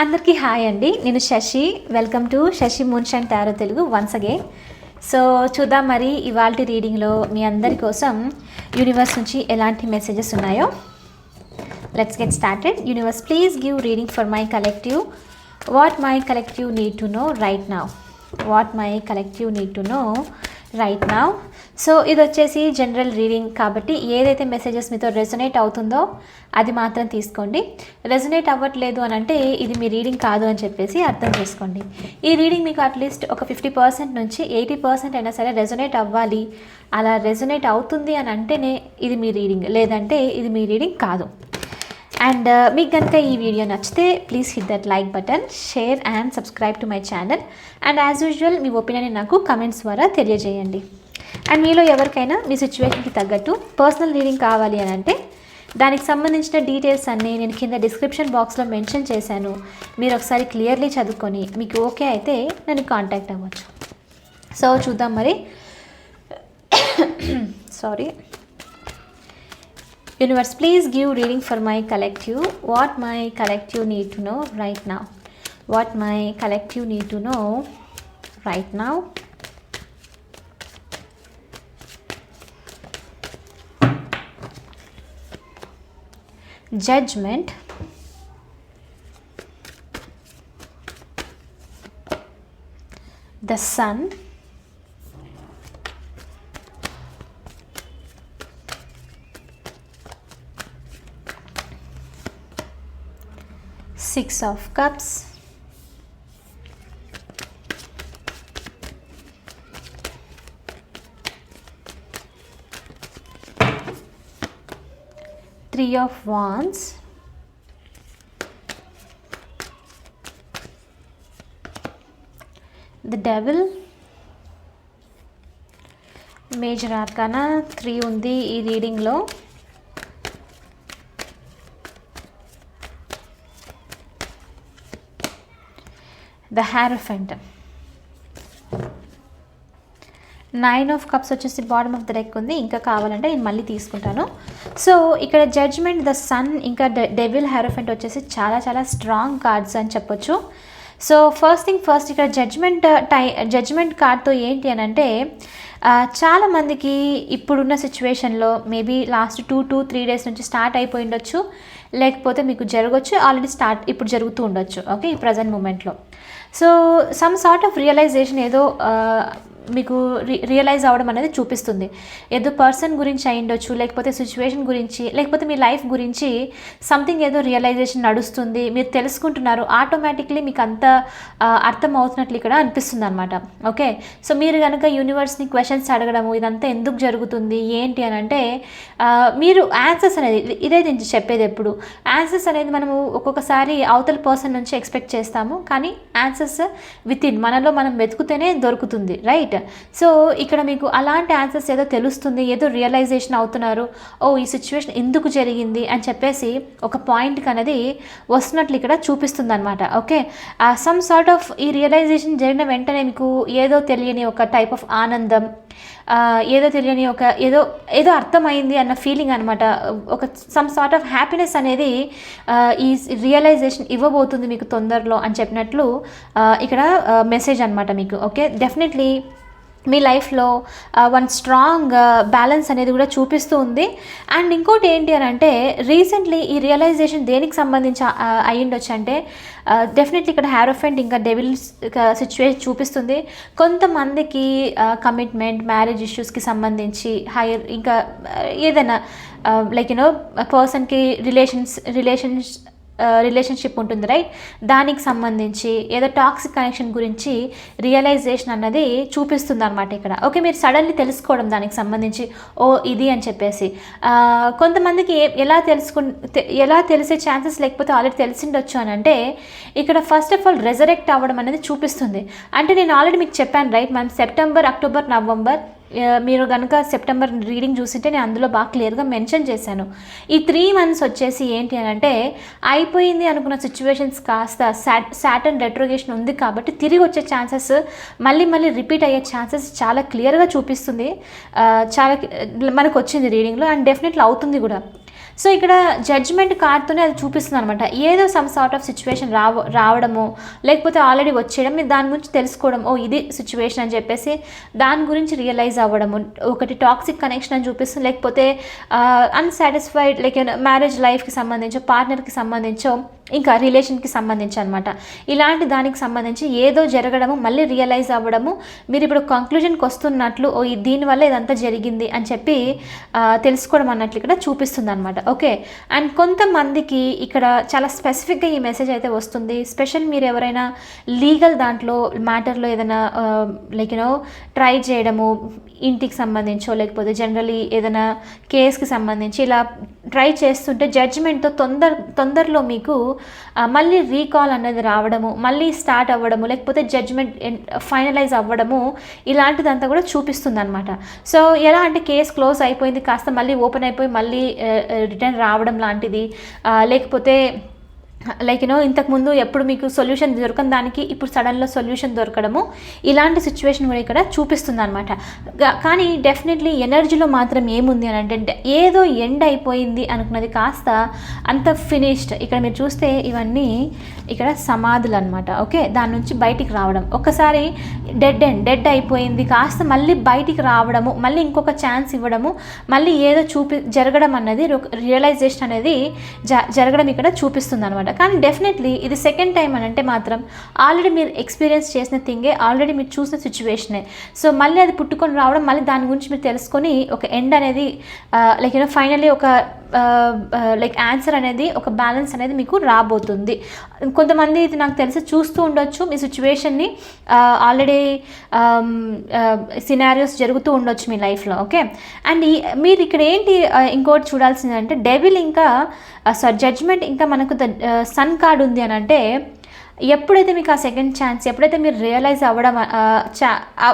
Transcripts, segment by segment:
అందరికీ హాయ్ అండి. నేను Shashi. Welcome to Shashi mansion tarot Telugu once again so చూద్దాం మరి ఇవాళ రీడింగ్లో మీ అందరి కోసం యూనివర్స్ నుంచి ఎలాంటి మెసేజెస్ ఉన్నాయో. Let's get started universe please give reading for my collective what my collective need to know right now what my collective need to know right now so ఇది వచ్చేసి జనరల్ రీడింగ్ కాబట్టి ఏదైతే messages మీతో resonate అవుతుందో అది మాత్రం తీసుకోండి. Resonate అవ్వట్లేదు అని అంటే ఇది మీ రీడింగ్ కాదు అని చెప్పేసి అర్థం చేసుకోండి. ఈ రీడింగ్ మీకు అట్లీస్ట్ ఒక ఫిఫ్టీ పర్సెంట్ నుంచి ఎయిటీ పర్సెంట్ అయినా సరే రెజొనేట్ అవ్వాలి. అలా రెజొనేట్ అవుతుంది అని అంటేనే ఇది మీ రీడింగ్ లేదంటే ఇది మీ రీడింగ్ కాదు. అండ్ uh, మీకు కనుక ఈ వీడియో నచ్చితే please hit that like button share and subscribe to my channel and as usual me opinion నాకు కమెంట్స్ ద్వారా తెలియజేయండి. అండ్ మీలో ఎవరికైనా మీ సిచ్యువేషన్కి తగ్గట్టు పర్సనల్ రీడింగ్ కావాలి అని అంటే దానికి సంబంధించిన డీటెయిల్స్ అన్నీ నేను కింద డిస్క్రిప్షన్ బాక్స్లో మెన్షన్ చేశాను. మీరు ఒకసారి క్లియర్లీ చదువుకొని మీకు ఓకే అయితే నన్ను కాంటాక్ట్ అవ్వచ్చు. సో చూద్దాం మరి. Sorry universe please give reading for my collective what my collective need to know right now what my collective need to know right now Judgment. The sun. Six of Cups. Three of wands. The devil. Major arcana three ఉంది ఈ రీడింగ్లో. The hierophant nine of cups వచ్చేసి bottom of the deck ఉంది. ఇంకా కావాలంటే నేను మళ్ళీ తీసుకుంటాను. So ఇక్కడ జడ్జ్మెంట్ ద సన్ ఇంకా డెవిల్ హెరోఫెంట్ వచ్చేసి చాలా చాలా స్ట్రాంగ్ కార్డ్స్ అని చెప్పొచ్చు. సో ఫస్ట్ థింగ్ ఫస్ట్ ఇక్కడ జడ్జ్మెంట్ టై జడ్జ్మెంట్ కార్డ్తో ఏంటి అని అంటే చాలామందికి ఇప్పుడున్న సిచ్యువేషన్లో maybe last two two three days నుంచి స్టార్ట్ అయిపోయి ఉండొచ్చు. లేకపోతే మీకు జరగవచ్చు ఆల్రెడీ స్టార్ట్ ఇప్పుడు జరుగుతూ ఉండొచ్చు. ఓకే ఈ ప్రజెంట్ మూమెంట్లో. So some sort of realization ఏదో మీకు రి రియలైజ్ అవ్వడం అనేది చూపిస్తుంది. ఏదో పర్సన్ గురించి అయ్యిండొచ్చు లేకపోతే సిచ్యువేషన్ గురించి లేకపోతే మీ లైఫ్ గురించి సంథింగ్ ఏదో రియలైజేషన్ నడుస్తుంది మీరు తెలుసుకుంటున్నారు ఆటోమేటిక్లీ మీకు అంత అర్థం అవుతున్నట్లు ఇక్కడ అనిపిస్తుంది అనమాట ఓకే సో మీరు కనుక యూనివర్స్ని క్వశ్చన్స్ అడగడము ఇదంతా ఎందుకు జరుగుతుంది ఏంటి అని అంటే మీరు ఆన్సర్స్ అనేది ఇదే నేను చెప్పేది ఎప్పుడు. ఆన్సర్స్ అనేది మనము ఒక్కొక్కసారి అవతల పర్సన్ నుంచి ఎక్స్పెక్ట్ చేస్తాము కానీ ఆన్సర్స్ విత్ ఇన్ మనలో మనం వెతుకుతేనే దొరుకుతుంది రైట్ సో ఇక్కడ మీకు అలాంటి ఆన్సర్స్ ఏదో తెలుస్తుంది ఏదో రియలైజేషన్ అవుతున్నారు. ఓ ఈ సిచ్యువేషన్ ఎందుకు జరిగింది అని చెప్పేసి ఒక పాయింట్కి అనేది వస్తున్నట్లు ఇక్కడ చూపిస్తుంది అనమాట ఓకే సమ్ సార్ట్ ఆఫ్ ఈ రియలైజేషన్ జరిగిన వెంటనే మీకు ఏదో తెలియని ఒక టైప్ ఆఫ్ ఆనందం ఏదో తెలియని ఒక ఏదో ఏదో అర్థమైంది అన్న ఫీలింగ్ అనమాట ఒక సమ్ సార్ట్ ఆఫ్ హ్యాపీనెస్ అనేది ఈ రియలైజేషన్ ఇవ్వబోతుంది మీకు తొందరలో అని చెప్పినట్లు ఇక్కడ మెసేజ్ అనమాట మీకు. ఓకే? డెఫినెట్లీ మీ లైఫ్లో వన్ స్ట్రాంగ్ బ్యాలెన్స్ అనేది కూడా చూపిస్తూ ఉంది. అండ్ ఇంకోటి ఏంటి అని అంటే రీసెంట్లీ ఈ రియలైజేషన్ దేనికి సంబంధించి అయ్యిండొచ్చు అంటే డెఫినెట్లీ ఇక్కడ హ్యారోఫెంట్ ఇంకా డెవిల్ సిచ్యువేషన్ చూపిస్తుంది. కొంతమందికి కమిట్మెంట్ మ్యారేజ్ ఇష్యూస్కి సంబంధించి హైయర్ ఇంకా ఏదైనా లైక్ యూనో పర్సన్కి రిలేషన్స్ రిలేషన్స్ రిలేషన్షిప్ ఉంటుంది రైట్ దానికి సంబంధించి ఏదో టాక్సిక్ కనెక్షన్ గురించి రియలైజేషన్ అన్నది చూపిస్తుంది అనమాట ఇక్కడ. ఓకే మీరు సడన్లీ తెలుసుకోవడం దానికి సంబంధించి ఓ ఇది అని చెప్పేసి. కొంతమందికి ఎలా తెలుసుకు ఎలా తెలిసే ఛాన్సెస్ లేకపోతే ఆల్రెడీ తెలిసిండొచ్చు అని అంటే ఇక్కడ ఫస్ట్ ఆఫ్ ఆల్ రెజరెక్ట్ అవ్వడం అనేది చూపిస్తుంది. అంటే నేను ఆల్రెడీ మీకు చెప్పాను రైట్ మనం సెప్టెంబర్ అక్టోబర్ నవంబర్ మీరు కనుక సెప్టెంబర్ రీడింగ్ చూసింటే నేను అందులో బాగా క్లియర్గా మెన్షన్ చేశాను. ఈ త్రీ మంత్స్ వచ్చేసి ఏంటి అని అంటే అయిపోయింది అనుకున్న సిచ్యువేషన్స్ కాస్త సాట్ సాటర్న్ రెట్రోగేషన్ ఉంది కాబట్టి తిరిగి వచ్చే ఛాన్సెస్ మళ్ళీ మళ్ళీ రిపీట్ అయ్యే ఛాన్సెస్ చాలా క్లియర్గా చూపిస్తుంది. చాలా మనకు వచ్చింది రీడింగ్లో అండ్ డెఫినెట్లీ అవుతుంది కూడా. సో ఇక్కడ జడ్జ్మెంట్ కార్డ్తోనే అది చూపిస్తుంది అనమాట ఏదో సమ్ సార్ట్ ఆఫ్ సిచ్యువేషన్ రావ రావడము లేకపోతే ఆల్రెడీ వచ్చేయడం మీరు దాని గురించి తెలుసుకోవడం ఓ ఇది సిచ్యువేషన్ అని చెప్పేసి దాని గురించి రియలైజ్ అవ్వడము. ఒకటి టాక్సిక్ కనెక్షన్ అని చూపిస్తుంది లేకపోతే అన్సాటిస్ఫైడ్ లైక్ మ్యారేజ్ లైఫ్కి సంబంధించో పార్ట్నర్కి సంబంధించో ఇంకా రిలేషన్కి సంబంధించి అనమాట ఇలాంటి దానికి సంబంధించి ఏదో జరగడము మళ్ళీ రియలైజ్ అవ్వడము మీరు ఇప్పుడు కంక్లూజన్కి వస్తున్నట్లు ఓ దీనివల్ల ఇదంతా జరిగింది అని చెప్పి తెలుసుకోవడం అన్నట్లు ఇక్కడ చూపిస్తుంది అనమాట ఓకే? అండ్ కొంతమందికి ఇక్కడ చాలా స్పెసిఫిక్గా ఈ మెసేజ్ అయితే వస్తుంది. స్పెషల్ మీరు ఎవరైనా లీగల్ దాంట్లో మ్యాటర్లో ఏదైనా లైక్ యూనో ట్రై చేయడము ఇంటికి సంబంధించో లేకపోతే జనరలీ ఏదైనా కేస్కి సంబంధించి ఇలా ట్రై చేస్తుంటే జడ్జిమెంట్తో తొందర తొందరలో మీకు మళ్ళీ రీకాల్ అనేది రావడము మళ్ళీ స్టార్ట్ అవ్వడము లేకపోతే జడ్జ్మెంట్ ఫైనలైజ్ అవ్వడము ఇలాంటిదంతా కూడా చూపిస్తుంది అనమాట సో ఎలా అంటే కేసు క్లోజ్ అయిపోయింది కాస్త మళ్ళీ ఓపెన్ అయిపోయి మళ్ళీ రిటర్న్ రావడం లాంటిది లేకపోతే లైక్ యూనో ఇంతకుముందు ఎప్పుడు మీకు సొల్యూషన్ దొరకని దానికి ఇప్పుడు సడన్లో సొల్యూషన్ దొరకడము ఇలాంటి సిచ్యువేషన్ కూడా ఇక్కడ చూపిస్తుంది అనమాట కానీ డెఫినెట్లీ ఎనర్జీలో మాత్రం ఏముంది అని అంటే ఏదో ఎండ్ అయిపోయింది అనుకున్నది కాస్త అంత ఫినిష్డ్ ఇక్కడ మీరు చూస్తే ఇవన్నీ ఇక్కడ సమాధులు అనమాట ఓకే దాని నుంచి బయటికి రావడం. ఒక్కసారి డెడ్ ఎండ్ డెడ్ అయిపోయింది. కాస్త మళ్ళీ బయటికి రావడము మళ్ళీ ఇంకొక ఛాన్స్ ఇవ్వడము మళ్ళీ ఏదో చూపి జరగడం అన్నది రియలైజేషన్ అనేది జ జరగడం ఇక్కడ చూపిస్తుంది అనమాట కానీ డెఫినెట్లీ ఇది సెకండ్ టైం అని అంటే మాత్రం ఆల్రెడీ మీరు ఎక్స్పీరియన్స్ చేసిన థింగే ఆల్రెడీ మీరు చూసిన సిచ్యువేషనే సో మళ్ళీ అది పుట్టుకొని రావడం మళ్ళీ దాని గురించి మీరు తెలుసుకొని ఒక ఎండ్ అనేది లైక్ యూనో ఫైనలీ ఒక లైక్ ఆన్సర్ అనేది ఒక బ్యాలెన్స్ అనేది మీకు రాబోతుంది. కొంతమంది ఇది నాకు తెలిసి చూస్తూ ఉండొచ్చు మీ సిచ్యువేషన్ని ఆల్రెడీ సినారియోస్ జరుగుతూ ఉండొచ్చు మీ లైఫ్లో ఓకే అండ్ మీరు ఇక్కడ ఏంటి ఇంకోటి చూడాల్సింది అంటే డెవిల్ ఇంకా సారీ జడ్జ్మెంట్ ఇంకా మనకు ద సన్ కార్డ్ ఉంది అని అంటే ఎప్పుడైతే మీకు ఆ సెకండ్ ఛాన్స్ ఎప్పుడైతే మీరు రియలైజ్ అవ్వడం చా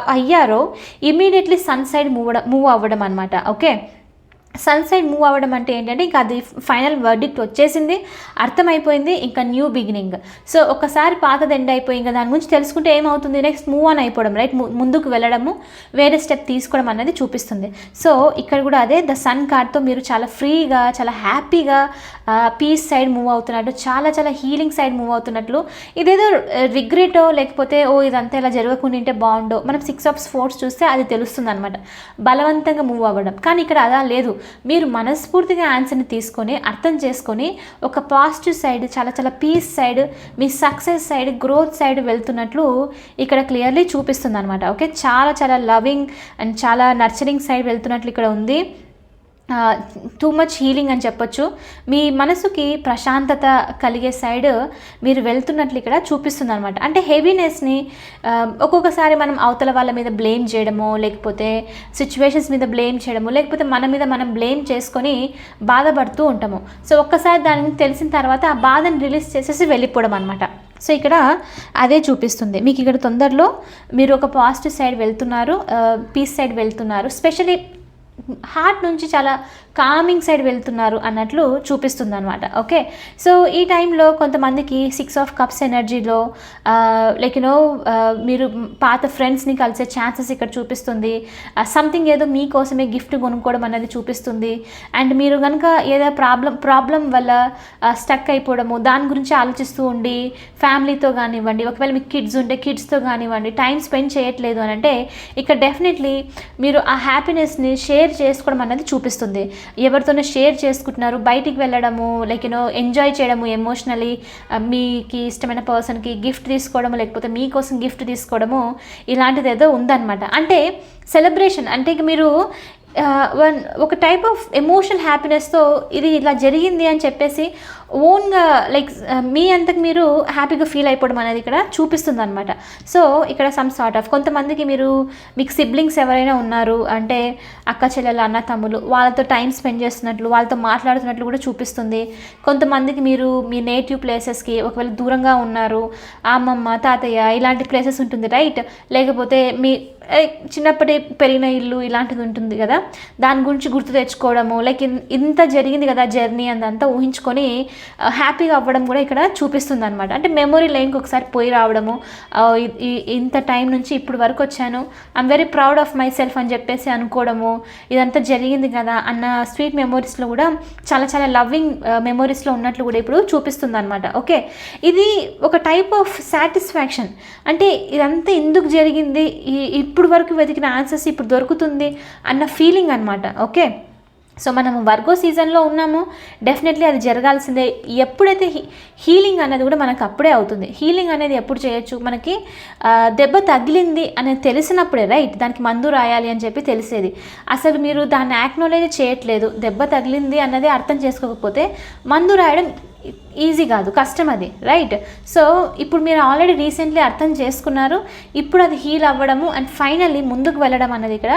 అయ్యారో immediately sun side move move అవ్వడం అనమాట ఓకే సన్ సైడ్ మూవ్ అవ్వడం అంటే ఏంటంటే ఇంకా అది ఫైనల్ వర్డిక్ట్ వచ్చేసింది అర్థమైపోయింది ఇంకా న్యూ బిగినింగ్. సో ఒకసారి పాతది ఎండ్ అయిపోయి ఇంకా దాని గురించి తెలుసుకుంటే ఏమవుతుంది నెక్స్ట్ మూవ్ ఆన్ అయిపోవడం రైట్? ముందుకు వెళ్ళడము వేరే స్టెప్ తీసుకోవడం అనేది చూపిస్తుంది. సో ఇక్కడ కూడా అదే ద సన్ కార్డ్తో మీరు చాలా ఫ్రీగా చాలా హ్యాపీగా పీస్ సైడ్ మూవ్ అవుతున్నట్టు చాలా చాలా హీలింగ్ సైడ్ మూవ్ అవుతున్నట్లు ఇదేదో రిగ్రెటో లేకపోతే ఓ ఇదంతా ఇలా జరగకుండా ఉంటే బాగుండో మనం సిక్స్ ఆఫ్ స్పోర్ట్స్ చూస్తే అది తెలుస్తుంది అనమాట బలవంతంగా మూవ్ అవ్వడం. కానీ ఇక్కడ అలా లేదు. మీరు మనస్ఫూర్తిగా ఆన్సర్ని తీసుకొని అర్థం చేసుకొని ఒక పాజిటివ్ సైడ్ చాలా చాలా పీస్ సైడ్ మీ సక్సెస్ సైడ్ గ్రోత్ సైడ్ వెళ్తున్నట్లు ఇక్కడ క్లియర్లీ చూపిస్తుంది అనమాట ఓకే? చాలా చాలా లవింగ్ అండ్ చాలా నర్చరింగ్ సైడ్ వెళ్తున్నట్లు ఇక్కడ ఉంది. టూ మచ్ హీలింగ్ అని చెప్పొచ్చు. మీ మనసుకి ప్రశాంతత కలిగే సైడ్ మీరు వెళ్తున్నట్లు ఇక్కడ చూపిస్తుంది అనమాట అంటే హెవీనెస్ని ఒక్కొక్కసారి మనం అవతల వాళ్ళ మీద బ్లేమ్ చేయడము లేకపోతే సిచ్యువేషన్స్ మీద బ్లేమ్ చేయడము లేకపోతే మన మీద మనం బ్లేమ్ చేసుకొని బాధపడుతూ ఉంటాము. సో ఒక్కసారి దానిని తెలిసిన తర్వాత ఆ బాధను రిలీజ్ చేసేసి వెళ్ళిపోవడం అనమాట సో ఇక్కడ అదే చూపిస్తుంది. మీకు ఇక్కడ తొందరలో మీరు ఒక పాజిటివ్ సైడ్ వెళ్తున్నారు పీస్ సైడ్ వెళ్తున్నారు. స్పెషలీ హార్ట్ నుంచి చాలా కామింగ్ సైడ్ వెళ్తున్నారు అన్నట్లు చూపిస్తుంది అనమాట ఓకే సో ఈ టైంలో కొంతమందికి సిక్స్ ఆఫ్ కప్స్ ఎనర్జీలో లైక్ యూనో మీరు పాత ఫ్రెండ్స్ని కలిసే ఛాన్సెస్ ఇక్కడ చూపిస్తుంది. Uh, సంథింగ్ ఏదో మీకోసమే గిఫ్ట్ కొనుక్కోవడం అనేది చూపిస్తుంది. అండ్ మీరు కనుక ఏదో ప్రాబ్లం ప్రాబ్లం వల్ల uh, స్టక్ అయిపోవడము దాని గురించి ఆలోచిస్తూ ఉండి ఫ్యామిలీతో కానివ్వండి ఒకవేళ మీకు కిడ్స్ ఉంటే కిడ్స్తో కానివ్వండి టైం స్పెండ్ చేయట్లేదు అని అంటే ఇక్కడ డెఫినెట్లీ మీరు ఆ హ్యాపీనెస్ని షేర్ చేసుకోవడం అనేది చూపిస్తుంది. ఎవరితోనో షేర్ చేసుకుంటున్నారు బయటికి వెళ్ళడము లైక్ యూనో ఎంజాయ్ చేయడము ఎమోషనలీ మీకు ఇష్టమైన పర్సన్కి గిఫ్ట్ తీసుకోవడము లేకపోతే మీకోసం గిఫ్ట్ తీసుకోవడము ఇలాంటిది ఏదో ఉందన్నమాట. అంటే సెలబ్రేషన్ అంటే ఇక మీరు వన్ ఒక టైప్ ఆఫ్ ఎమోషనల్ హ్యాపీనెస్తో ఇది ఇలా జరిగింది అని చెప్పేసి ఓన్గా లైక్ మీ అంతకు మీరు హ్యాపీగా ఫీల్ అయిపోవడం అనేది ఇక్కడ చూపిస్తుంది అనమాట సో ఇక్కడ సమ్ సార్ట్ ఆఫ్ కొంతమందికి మీరు మీకు సిబ్లింగ్స్ ఎవరైనా ఉన్నారు అంటే అక్క చెల్లెలు అన్న తమ్ములు వాళ్ళతో టైం స్పెండ్ చేస్తున్నట్లు వాళ్ళతో మాట్లాడుతున్నట్లు కూడా చూపిస్తుంది. కొంతమందికి మీరు మీ నేటివ్ ప్లేసెస్కి ఒకవేళ దూరంగా ఉన్నారు అమ్మమ్మ తాతయ్య ఇలాంటి ప్లేసెస్ ఉంటుంది రైట్ లేకపోతే మీ చిన్నప్పటి పెరిగిన ఇల్లు ఇలాంటిది ఉంటుంది కదా. దాని గురించి గుర్తు తెచ్చుకోవడము లైక్ ఇన్- ఇంత జరిగింది కదా జర్నీ అందంతా ఊహించుకొని హ్యాపీగా అవ్వడం కూడా ఇక్కడ చూపిస్తుంది అనమాట అంటే మెమొరీ లైన్కి ఒకసారి పోయి రావడము ఇంత టైం నుంచి ఇప్పుడు వరకు వచ్చాను I'm very proud of myself అని చెప్పేసి అనుకోవడము ఇదంతా జరిగింది కదా అన్న స్వీట్ మెమొరీస్లో కూడా చాలా చాలా లవ్వింగ్ మెమొరీస్లో ఉన్నట్లు కూడా ఇప్పుడు చూపిస్తుంది అనమాట ఓకే? ఇది ఒక టైప్ ఆఫ్ సాటిస్ఫాక్షన్. అంటే ఇదంతా ఎందుకు జరిగింది? ఈ- ఇప్పుడు వరకు వెతికిన ఆన్సర్స్ ఇప్పుడు దొరుకుతుంది అన్న ఫీలింగ్ అనమాట ఓకే సో మనము వర్గో సీజన్లో ఉన్నాము డెఫినెట్లీ అది జరగాల్సిందే. ఎప్పుడైతే హీ హీలింగ్ అనేది కూడా మనకు అప్పుడే అవుతుంది. హీలింగ్ అనేది ఎప్పుడు చేయొచ్చు? మనకి దెబ్బ తగిలింది అనేది తెలిసినప్పుడే రైట్ దానికి మందు రాయాలి అని చెప్పి తెలిసేది. అసలు మీరు దాన్ని యాక్నోలేజ్ చేయట్లేదు. దెబ్బ తగిలింది అన్నది అర్థం చేసుకోకపోతే మందు రాయడం ఈజీ కాదు కష్టం అది రైట్ సో ఇప్పుడు మీరు ఆల్రెడీ రీసెంట్లీ అర్థం చేసుకున్నారు ఇప్పుడు అది హీల్ అవ్వడము అండ్ ఫైనల్లీ ముందుకు వెళ్ళడం అన్నది ఇక్కడ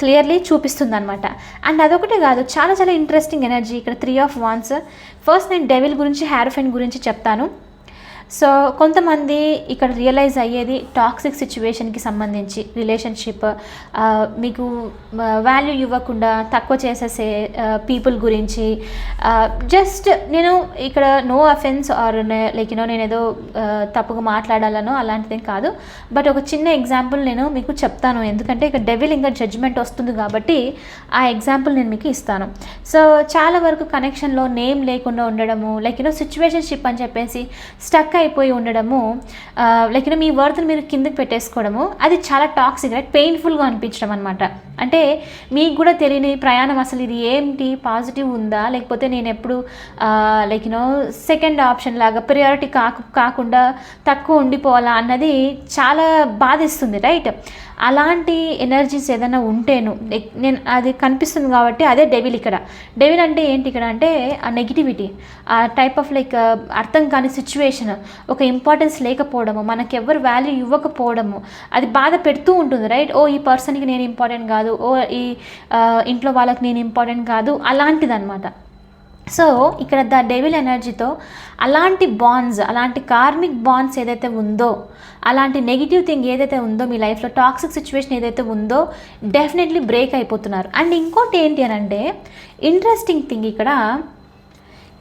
క్లియర్లీ చూపిస్తుంది అనమాట అండ్ అదొకటే కాదు చాలా చాలా ఇంట్రెస్టింగ్ ఎనర్జీ ఇక్కడ త్రీ ఆఫ్ వాన్స్ ఫస్ట్ నేను డెవిల్ గురించి హ్యారోఫెన్ గురించి చెప్తాను. సో కొంతమంది ఇక్కడ రియలైజ్ అయ్యేది టాక్సిక్ సిచ్యువేషన్కి సంబంధించి రిలేషన్షిప్ మీకు వాల్యూ ఇవ్వకుండా తక్కువ చేసేసే పీపుల్ గురించి జస్ట్ నేను ఇక్కడ no offence or like you know నేను ఏదో తప్పుగా మాట్లాడాలనో అలాంటిదేం కాదు. బట్ ఒక చిన్న ఎగ్జాంపుల్ నేను మీకు చెప్తాను. ఎందుకంటే ఇక్కడ డెవిల్ ఇంకా జడ్జ్మెంట్ వస్తుంది కాబట్టి ఆ ఎగ్జాంపుల్ నేను మీకు ఇస్తాను. సో చాలా వరకు కనెక్షన్లో నేమ్ లేకుండా ఉండడము లైక్ యూనో సిచ్యువేషన్షిప్ అని చెప్పేసి స్టక్ అయిపోయి ఉండడము లైక్ మీ వర్త్ని మీరు కిందకి పెట్టేసుకోవడము అది చాలా టాక్సిక్ రైట్ పెయిన్ఫుల్గా అనిపించడం అనమాట అంటే మీకు కూడా తెలియని ప్రయాణం అసలు ఇది ఏంటి? పాజిటివ్ ఉందా? లేకపోతే నేను ఎప్పుడు like you know second option లాగా ప్రియారిటీ కాకు కాకుండా తక్కువ ఉండిపోవాలా అన్నది చాలా బాధిస్తుంది రైట్ అలాంటి ఎనర్జీస్ ఏదైనా ఉంటేను నేను అది కనిపిస్తుంది కాబట్టి అదే డెవిల్ ఇక్కడ. డెవిల్ అంటే ఏంటి ఇక్కడ అంటే ఆ నెగిటివిటీ ఆ టైప్ ఆఫ్ లైక్ అర్థం కాని సిచ్యువేషన్ ఒక ఇంపార్టెన్స్ లేకపోవడము మనకి ఎవరు వాల్యూ ఇవ్వకపోవడము అది బాధ పెడుతూ ఉంటుంది రైట్ ఓ ఈ పర్సన్కి నేను ఇంపార్టెంట్ కాదు ఓ ఈ ఇంట్లో వాళ్ళకి నేను ఇంపార్టెంట్ కాదు అలాంటిదన్నమాట. సో ఇక్కడ ద డెవిల్ ఎనర్జీతో అలాంటి బాండ్స్ అలాంటి కార్మిక్ బాండ్స్ ఏదైతే ఉందో అలాంటి నెగిటివ్ థింగ్ ఏదైతే ఉందో మీ లైఫ్లో టాక్సిక్ సిచ్యువేషన్ ఏదైతే ఉందో డెఫినెట్లీ బ్రేక్ అయిపోతున్నారు. అండ్ ఇంకోటి ఏంటి అని అంటే ఇంట్రెస్టింగ్ థింగ్ ఇక్కడ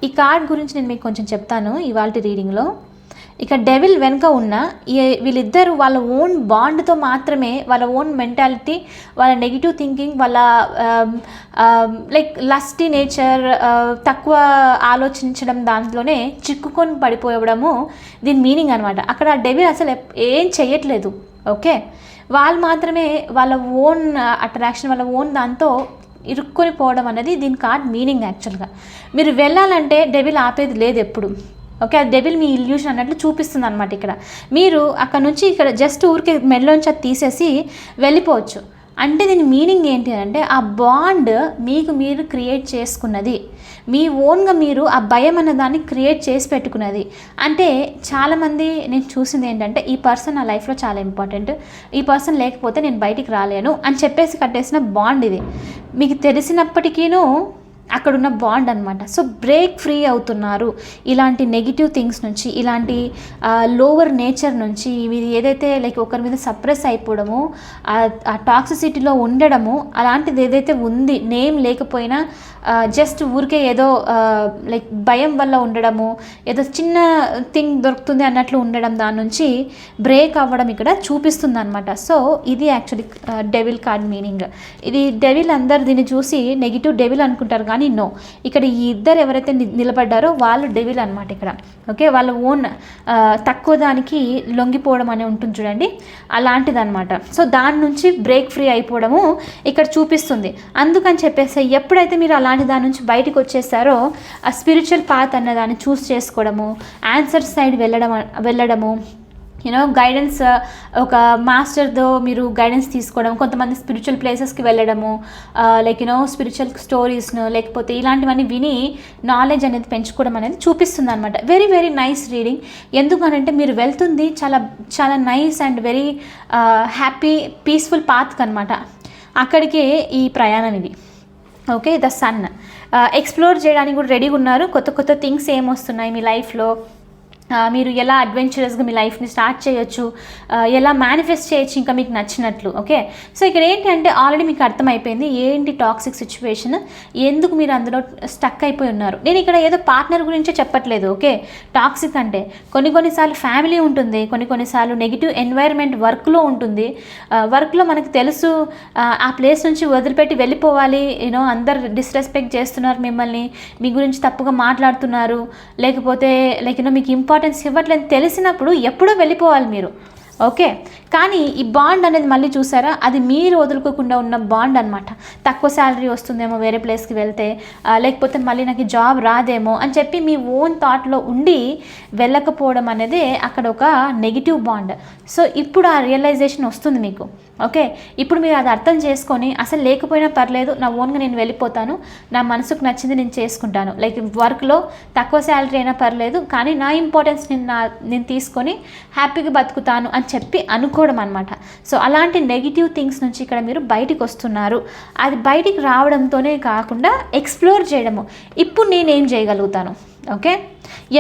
ఈ కార్డ్ గురించి నేను మీకు కొంచెం చెప్తాను ఇవాళ రీడింగ్లో ఇక డెవిల్ వెనుక ఉన్న ఈ వీళ్ళిద్దరు వాళ్ళ ఓన్ బాండ్తో మాత్రమే వాళ్ళ ఓన్ మెంటాలిటీ వాళ్ళ నెగిటివ్ థింకింగ్ వాళ్ళ లైక్ లస్టీ నేచర్ తక్కువ ఆలోచించడం దాంట్లోనే చిక్కుకొని పడిపోవడము దీని మీనింగ్ అనమాట అక్కడ డెవిల్ అసలు ఏం చేయట్లేదు ఓకే? వాళ్ళు మాత్రమే వాళ్ళ ఓన్ అట్రాక్షన్ వాళ్ళ ఓన్ దాంతో ఇరుక్కొని పోవడం అనేది దీని కార్డ్ మీనింగ్ యాక్చువల్గా. మీరు వెళ్ళాలంటే డెవిల్ ఆపేది లేదు ఎప్పుడు. ఓకే అది డెబిల్ మీ ఇల్యూషన్ అన్నట్లు చూపిస్తుంది అనమాట ఇక్కడ. మీరు అక్కడ నుంచి ఇక్కడ జస్ట్ ఊరికే మెడలోంచి అది తీసేసి వెళ్ళిపోవచ్చు. అంటే దీని మీనింగ్ ఏంటి అని అంటే ఆ బాండ్ మీకు మీరు క్రియేట్ చేసుకున్నది. మీ ఓన్గా మీరు ఆ భయం అన్న దాన్ని క్రియేట్ చేసి పెట్టుకున్నది. అంటే చాలామంది నేను చూసింది ఏంటంటే ఈ పర్సన్ నా లైఫ్లో చాలా ఇంపార్టెంట్ ఈ పర్సన్ లేకపోతే నేను బయటికి రాలేను అని చెప్పేసి కట్టేసిన బాండ్ ఇది. మీకు తెలిసినప్పటికీను అక్కడున్న బాండ్ అనమాట సో బ్రేక్ ఫ్రీ అవుతున్నారు. ఇలాంటి నెగిటివ్ థింగ్స్ నుంచి ఇలాంటి లోవర్ నేచర్ నుంచి ఇవి ఏదైతే లైక్ ఒకరి మీద సప్రెస్ అయిపోవడము ఆ టాక్సిసిటీలో ఉండడము అలాంటిది ఏదైతే ఉంది నేమ్ లేకపోయినా జస్ట్ ఊరికే ఏదో లైక్ భయం వల్ల ఉండడము ఏదో చిన్న థింగ్ దొరుకుతుంది అన్నట్లు ఉండడం దాని నుంచి బ్రేక్ అవ్వడం ఇక్కడ చూపిస్తుంది అనమాట సో ఇది యాక్చువల్లీ డెవిల్ కార్డ్ మీనింగ్ ఇది డెవిల్ అందరు దీన్ని చూసి నెగిటివ్ డెవిల్ అనుకుంటారు. కానీ నో ఇక్కడ ఈ ఇద్దరు ఎవరైతే ని- నిలబడ్డారో వాళ్ళు డెవిల్ అనమాట ఇక్కడ. ఓకే వాళ్ళ ఓన్ తక్కువ దానికి లొంగిపోవడం అని ఉంటుంది చూడండి. అలాంటిదన్నమాట. సో దాని నుంచి బ్రేక్ ఫ్రీ అయిపోవడము ఇక్కడ చూపిస్తుంది. అందుకని చెప్పేసి ఎప్పుడైతే మీరు అలాంటి దాని నుంచి బయటకు వచ్చేసారో ఆ స్పిరిచువల్ పాత్ అన్న దాన్ని చూస్ చేసుకోవడము ఆన్సర్ సైడ్ వెళ్ళడం వెళ్ళడము యూనో గైడెన్స్ uh, ఒక మాస్టర్తో మీరు గైడెన్స్ తీసుకోవడం కొంతమంది స్పిరిచువల్ ప్లేసెస్కి వెళ్ళడము లైక్ యూనో స్పిరిచువల్ స్టోరీస్ను లేకపోతే ఇలాంటివన్నీ విని నాలెడ్జ్ అనేది పెంచుకోవడం అనేది చూపిస్తుంది అనమాట వెరీ వెరీ నైస్ రీడింగ్ ఎందుకనంటే మీరు వెళ్తుంది చాలా చాలా nice and very happy peaceful పాత్కి అనమాట అక్కడికే ఈ ప్రయాణం ఇది. ఓకే ద సన్ ఎక్స్ప్లోర్ చేయడానికి కూడా రెడీగా ఉన్నారు. కొత్త కొత్త థింగ్స్ ఏమొస్తున్నాయి మీ లైఫ్లో మీరు ఎలా అడ్వెంచరస్గా మీ లైఫ్ని స్టార్ట్ చేయొచ్చు ఎలా మేనిఫెస్ట్ చేయొచ్చు ఇంకా మీకు నచ్చినట్లు ఓకే సో ఇక్కడ ఏంటి అంటే ఆల్రెడీ మీకు అర్థమైపోయింది ఏంటి టాక్సిక్ సిచ్యువేషన్ ఎందుకు మీరు అందులో స్టక్ అయిపోయి ఉన్నారు. నేను ఇక్కడ ఏదో పార్ట్నర్ గురించే చెప్పట్లేదు ఓకే టాక్సిక్ అంటే కొన్ని కొన్నిసార్లు ఫ్యామిలీ ఉంటుంది కొన్ని కొన్నిసార్లు నెగిటివ్ ఎన్వైర్న్మెంట్ వర్క్లో ఉంటుంది. వర్క్లో మనకు తెలుసు ఆ, ప్లేస్ నుంచి వదిలిపెట్టి వెళ్ళిపోవాలి యూనో అందరు డిస్రెస్పెక్ట్ చేస్తున్నారు మిమ్మల్ని మీ గురించి తప్పుగా మాట్లాడుతున్నారు లేకపోతే లైక్ యూనో మీకు ఇంపార్టెన్స్ ఇవ్వట్లేదు తెలిసినప్పుడు ఎప్పుడూ వెళ్ళిపోవాలి మీరు. ఓకే? కానీ ఈ బాండ్ అనేది మళ్ళీ చూసారా? అది మీరు వదులుకోకుండా ఉన్న బాండ్ అనమాట తక్కువ శాలరీ వస్తుందేమో వేరే ప్లేస్కి వెళ్తే లేకపోతే మళ్ళీ నాకు జాబ్ రాదేమో అని చెప్పి మీ ఓన్ థాట్లో ఉండి వెళ్ళకపోవడం అనేది అక్కడ ఒక నెగిటివ్ బాండ్. సో ఇప్పుడు ఆ రియలైజేషన్ వస్తుంది మీకు. ఓకే? ఇప్పుడు మీరు అది అర్థం చేసుకొని అసలు లేకపోయినా పర్లేదు నా ఓన్గా నేను వెళ్ళిపోతాను నా మనసుకు నచ్చింది నేను చేసుకుంటాను. లైక్ వర్క్లో తక్కువ శాలరీ అయినా పర్లేదు కానీ నా ఇంపార్టెన్స్ నేను నా నేను తీసుకొని హ్యాపీగా బతుకుతాను అని చెప్పి అనుకోవడం అనమాట సో అలాంటి నెగిటివ్ థింగ్స్ నుంచి ఇక్కడ మీరు బయటికి వస్తున్నారు. అది బయటికి రావడంతోనే కాకుండా ఎక్స్ప్లోర్ చేయడము. ఇప్పుడు నేనేం చేయగలుగుతాను? ఓకే?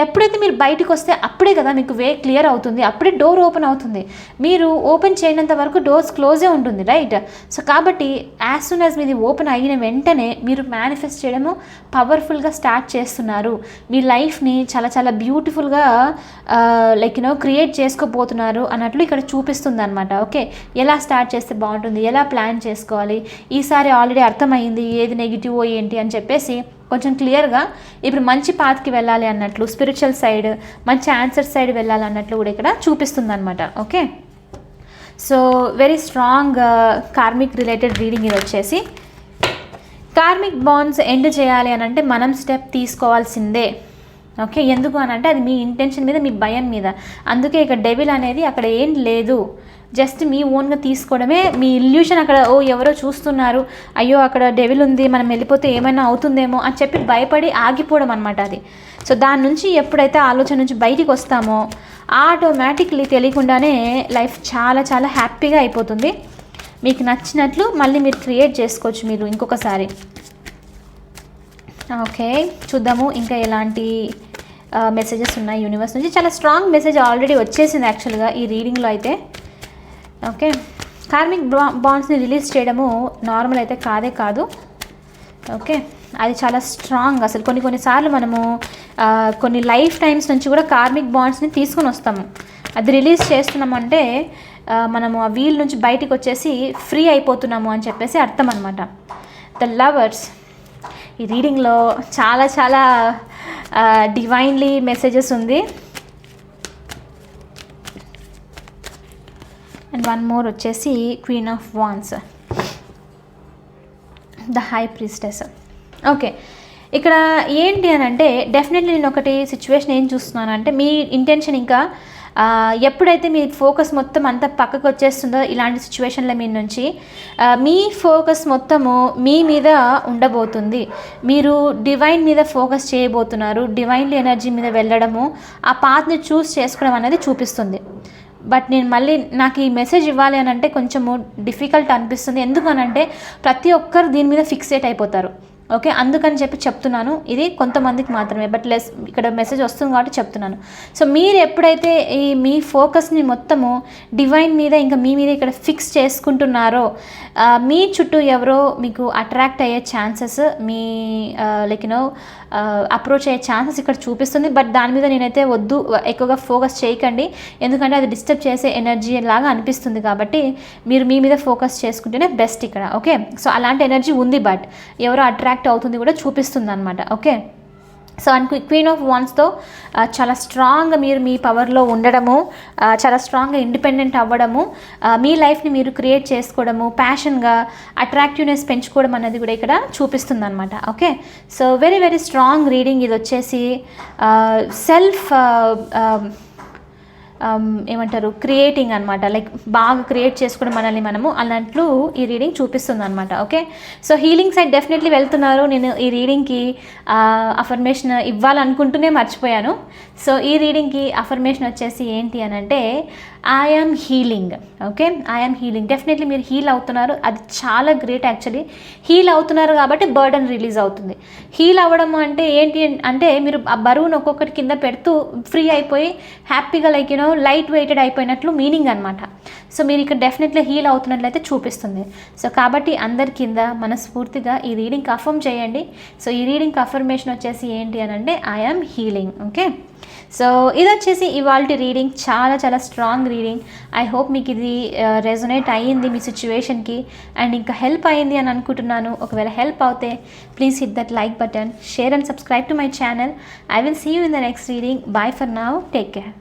ఎప్పుడైతే మీరు బయటకు వస్తే అప్పుడే కదా మీకు వే క్లియర్ అవుతుంది అప్పుడే డోర్ ఓపెన్ అవుతుంది. మీరు ఓపెన్ చేయనంత వరకు డోర్స్ క్లోజే ఉంటుంది రైట్? సో కాబట్టి యాజ్ సూన్ యాజ్ మీది ఓపెన్ అయిన వెంటనే మీరు మేనిఫెస్ట్ చేయడము పవర్ఫుల్గా స్టార్ట్ చేస్తున్నారు. మీ లైఫ్ని చాలా చాలా బ్యూటిఫుల్గా లైక్ యూనో క్రియేట్ చేసుకోబోతున్నారు అన్నట్లు ఇక్కడ చూపిస్తుంది అనమాట ఓకే? ఎలా స్టార్ట్ చేస్తే బాగుంటుంది? ఎలా ప్లాన్ చేసుకోవాలి? ఈసారి ఆల్రెడీ అర్థమైంది ఏది నెగిటివ్ ఏంటి అని చెప్పేసి కొంచెం క్లియర్గా ఇప్పుడు మంచి పాత్కి వెళ్ళాలి అన్నట్లు స్పిరిచువల్ సైడ్ మంచి ఆన్సర్ సైడ్ వెళ్ళాలి అన్నట్లు కూడా ఇక్కడ చూపిస్తుంది అనమాట okay? So very strong karmic related reading ఇది వచ్చేసి కార్మిక్ బాండ్స్ ఎండ్ చేయాలి అని అంటే మనం స్టెప్ తీసుకోవాల్సిందే. ఓకే? ఎందుకు అని అంటే అది మీ ఇంటెన్షన్ మీద మీ భయం మీద. అందుకే ఇక డెవిల్ అనేది అక్కడ ఏం లేదు. జస్ట్ మీ ఓన్గా తీసుకోవడమే మీ ఇల్యూషన్ అక్కడ ఓ ఎవరో చూస్తున్నారు. అయ్యో అక్కడ డెవిల్ ఉంది మనం వెళ్ళిపోతే ఏమైనా అవుతుందేమో అని చెప్పి భయపడి ఆగిపోవడం అనమాట అది. సో దాని నుంచి ఎప్పుడైతే ఆలోచన నుంచి బయటికి వస్తామో ఆటోమేటిక్లీ తెలియకుండానే లైఫ్ చాలా చాలా హ్యాపీగా అయిపోతుంది. మీకు నచ్చినట్లు మళ్ళీ మీరు క్రియేట్ చేసుకోవచ్చు మీరు ఇంకొకసారి. ఓకే చూద్దాము ఇంకా ఎలాంటి మెసేజెస్ ఉన్నాయి యూనివర్స్ నుంచి. చాలా స్ట్రాంగ్ మెసేజ్ ఆల్రెడీ వచ్చేసింది యాక్చువల్గా ఈ రీడింగ్లో అయితే. ఓకే. కార్మిక్ బాండ్స్ని రిలీజ్ చేయడము నార్మల్ అయితే కాదే కాదు. ఓకే. అది చాలా స్ట్రాంగ్ అసలు. కొన్ని కొన్నిసార్లు మనము కొన్ని లైఫ్ టైమ్స్ నుంచి కూడా కార్మిక్ బాండ్స్ని తీసుకొని వస్తాము. అది రిలీజ్ చేస్తున్నామంటే మనము ఆ వీల్ నుంచి బయటికి వచ్చేసి ఫ్రీ అయిపోతున్నాము అని చెప్పేసి అర్థం అనమాట ద లవర్స్. ఈ రీడింగ్లో చాలా చాలా డివైన్లీ మెసేజెస్ ఉంది. అండ్ వన్ మోర్ వచ్చేసి queen of wands the high priestess okay ఇక్కడ ఏంటి అని అంటే డెఫినెట్లీ నేను ఒకటి సిచ్యువేషన్ ఏం చూస్తున్నాను అంటే మీ ఇంటెన్షన్ ఇంకా ఎప్పుడైతే మీ ఫోకస్ మొత్తం అంతా పక్కకు వచ్చేస్తుందో ఇలాంటి సిచ్యువేషన్ల మీ నుంచి మీ ఫోకస్ మొత్తము మీ మీద ఉండబోతుంది. మీరు డివైన్ మీద ఫోకస్ చేయబోతున్నారు డివైన్లీ ఎనర్జీ మీద వెళ్ళడము ఆ పాత్ని చూస్ చేసుకోవడం అనేది చూపిస్తుంది. బట్ నేను మళ్ళీ నాకు ఈ మెసేజ్ ఇవ్వాలి అని అంటే కొంచెము డిఫికల్ట్ అనిపిస్తుంది. ఎందుకనంటే ప్రతి ఒక్కరు దీని మీద ఫిక్సేట్ అయిపోతారు. ఓకే అందుకని చెప్పి చెప్తున్నాను. ఇది కొంతమందికి మాత్రమే. బట్ లెస్ ఇక్కడ మెసేజ్ వస్తుంది కాబట్టి చెప్తున్నాను. సో మీరు ఎప్పుడైతే ఈ మీ ఫోకస్ని మొత్తము డివైన్ మీద ఇంకా మీ మీద ఇక్కడ ఫిక్స్ చేసుకుంటున్నారో మీ చుట్టూ ఎవరో మీకు అట్రాక్ట్ అయ్యే ఛాన్సెస్ మీ లైక్ యూనో అప్రోచ్ అయ్యే ఛాన్సెస్ ఇక్కడ చూపిస్తుంది. బట్ దాని మీద నేనైతే వద్దు ఎక్కువగా ఫోకస్ చేయకండి. ఎందుకంటే అది డిస్టర్బ్ చేసే ఎనర్జీ లాగా అనిపిస్తుంది కాబట్టి మీరు మీ మీద ఫోకస్ చేసుకుంటేనే బెస్ట్ ఇక్కడ ఓకే సో అలాంటి ఎనర్జీ ఉంది బట్ ఎవరో అట్రాక్ట్ అవుతుంది కూడా చూపిస్తుంది అనమాట okay so and queen of వాన్స్తో చాలా స్ట్రాంగ్గా మీరు మీ పవర్లో ఉండడము చాలా స్ట్రాంగ్గా ఇండిపెండెంట్ అవ్వడము మీ లైఫ్ని మీరు క్రియేట్ చేసుకోవడము ప్యాషన్గా అట్రాక్టివ్నెస్ పెంచుకోవడం అనేది కూడా ఇక్కడ చూపిస్తుంది అనమాట okay? So very very strong reading ఇది వచ్చేసి సెల్ఫ్ Um, ఏమంటారు క్రియేటింగ్ అనమాట లైక్ బాగా క్రియేట్ చేసుకోవడం మనల్ని మనము అన్నట్లు ఈ రీడింగ్ చూపిస్తుంది అనమాట okay so healing side definitely వెళ్తున్నారు. నేను ఈ రీడింగ్కి అఫర్మేషన్ ఇవ్వాలనుకుంటూనే మర్చిపోయాను. సో ఈ రీడింగ్కి అఫర్మేషన్ వచ్చేసి ఏంటి అని అంటే I'm healing okay I'm healing definitely మీరు హీల్ అవుతున్నారు. అది చాలా గ్రేట్ యాక్చువల్లీ హీల్ అవుతున్నారు కాబట్టి బర్డన్ రిలీజ్ అవుతుంది. హీల్ అవ్వడం అంటే ఏంటి అంటే మీరు ఆ బరువును ఒక్కొక్కటి కింద పెడుతూ ఫ్రీ అయిపోయి హ్యాపీగా like you know light weighted అయిపోయినట్లు meaning అనమాట సో మీరు ఇక్కడ డెఫినెట్లీ హీల్ అవుతున్నట్లయితే చూపిస్తుంది. సో కాబట్టి అందరి కింద మనస్ఫూర్తిగా ఈ రీడింగ్ కన్ఫర్మ్ చేయండి. సో ఈ రీడింగ్ కన్ఫర్మేషన్ వచ్చేసి ఏంటి అని అంటే ఐఎమ్ హీలింగ్ ఓకే సో ఇది వచ్చేసి ఇవాళ రీడింగ్ చాలా చాలా స్ట్రాంగ్ రీడింగ్ ఐ హోప్ మీకు ఇది రెజొనేట్ అయ్యింది మీ సిచ్యువేషన్కి అండ్ ఇంకా హెల్ప్ అయ్యింది అని అనుకుంటున్నాను. ఒకవేళ హెల్ప్ అవుతే please hit that like button share and subscribe to my channel I will see you in the next reading bye for now take care